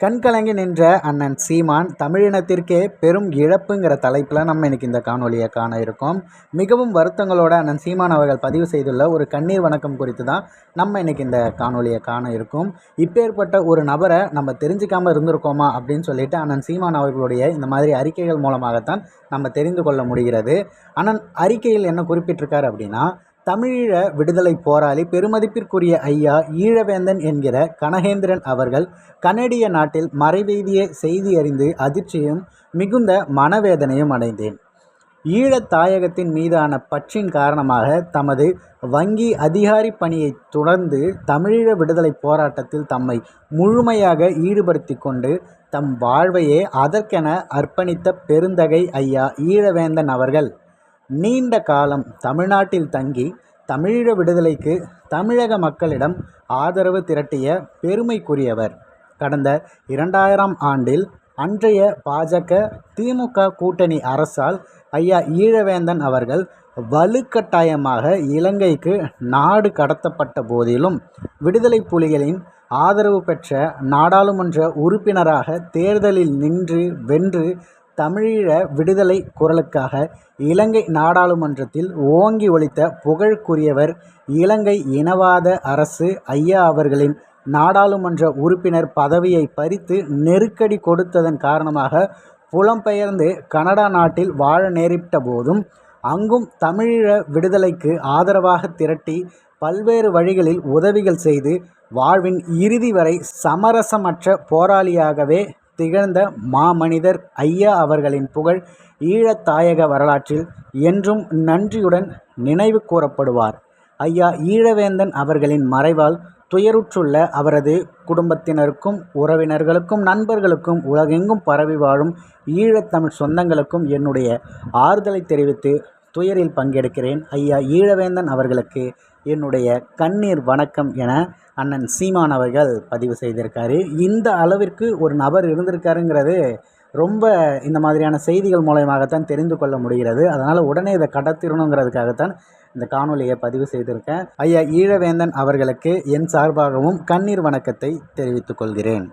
கண்கலங்கி நின்ற அண்ணன் சீமான் தமிழினத்திற்கே பெரும் இழப்புங்கிற தலைப்பில் நம்ம இன்றைக்கி இந்த காணொலியை காண இருக்கோம். மிகவும் வருத்தங்களோட அண்ணன் சீமான் அவர்கள் பதிவு செய்துள்ள ஒரு கண்ணீர் வணக்கம் குறித்து தான் நம்ம இன்றைக்கி இந்த காணொலியை காண இருக்கோம். இப்பேற்பட்ட ஒரு நபரை நம்ம தெரிஞ்சுக்காமல் இருந்திருக்கோமா அப்படின்னு சொல்லிட்டு அண்ணன் சீமான் அவர்களுடைய இந்த மாதிரி அறிக்கைகள் மூலமாகத்தான் நம்ம தெரிந்து கொள்ள முடிகிறது. அண்ணன் அறிக்கையில் என்ன குறிப்பிட்டிருக்காரு அப்படின்னா தமிழீழ விடுதலை போராளி பெருமதிப்பிற்குரிய ஐயா ஈழவேந்தன் என்கிற கனகேந்திரன் அவர்கள் கனடிய நாட்டில் மறைவெய்திய செய்தி அறிந்து அதிர்ச்சியும் மிகுந்த மனவேதனையும் அடைந்தேன். ஈழத் தாயகத்தின் மீதான பற்றின் காரணமாக தமது வங்கி அதிகாரி பணியை தொடர்ந்து தமிழீழ விடுதலை போராட்டத்தில் தம்மை முழுமையாக ஈடுபடுத்தி கொண்டு தம் வாழ்வையே அதற்கென அர்ப்பணித்த பெருந்தகை ஐயா ஈழவேந்தன் அவர்கள் நீண்ட காலம் தமிழ்நாட்டில் தங்கி தமிழீழ விடுதலைக்கு தமிழக மக்களிடம் ஆதரவு திரட்டிய பெருமைக்குரியவர். கடந்த இரண்டாயிரம் ஆண்டில் அன்றைய பாஜக திமுக கூட்டணி அரசால் ஐயா ஈழவேந்தன் அவர்கள் வலுக்கட்டாயமாக இலங்கைக்கு நாடு கடத்தப்பட்ட போதிலும் விடுதலை புலிகளின் ஆதரவு பெற்ற நாடாளுமன்ற உறுப்பினராக தேர்தலில் நின்று வென்று தமிழீழ விடுதலை குரலுக்காக இலங்கை நாடாளுமன்றத்தில் ஓங்கி ஒலித்த புகழுக்குரியவர் இலங்கை இனவாத அரசு ஐயா அவர்களின் நாடாளுமன்ற உறுப்பினர் பதவியை பறித்து நெருக்கடி கொடுத்ததன் காரணமாக புலம்பெயர்ந்து கனடா நாட்டில் வாழ நேரிட்ட போதும் அங்கும் தமிழீழ விடுதலைக்கு ஆதரவாக திரட்டி பல்வேறு வழிகளில் உதவிகள் செய்து வாழ்வின் இறுதி வரை சமரசமற்ற போராளியாகவே திகழ்ந்த மாமனிதர் ஐயா அவர்களின் புகழ் ஈழத்தாயக வரலாற்றில் என்றும் நன்றியுடன் நினைவு கூறப்படுவார். ஐயா ஈழவேந்தன் அவர்களின் மறைவால் துயருற்றுள்ள அவரது குடும்பத்தினருக்கும் உறவினர்களுக்கும் நண்பர்களுக்கும் உலகெங்கும் பரவி வாழும் ஈழத்தமிழ் சொந்தங்களுக்கும் என்னுடைய ஆறுதலை தெரிவித்து துயரில் பங்கெடுக்கிறேன். ஐயா ஈழவேந்தன் அவர்களுக்கு என்னுடைய கண்ணீர் வணக்கம் என அண்ணன் சீமான் அவர்கள் பதிவு செய்திருக்காரு. இந்த அளவிற்கு ஒரு நபர் இருந்திருக்காருங்கிறது ரொம்ப இந்த மாதிரியான செய்திகள் மூலயமாகத்தான் தெரிந்து கொள்ள முடிகிறது. அதனால் உடனே இதை கடத்திடணுங்கிறதுக்காகத்தான் இந்த காணொலியை பதிவு செய்திருக்கேன். ஐயா ஈழவேந்தன் அவர்களுக்கு என் சார்பாகவும் கண்ணீர் வணக்கத்தை தெரிவித்துக் கொள்கிறேன்.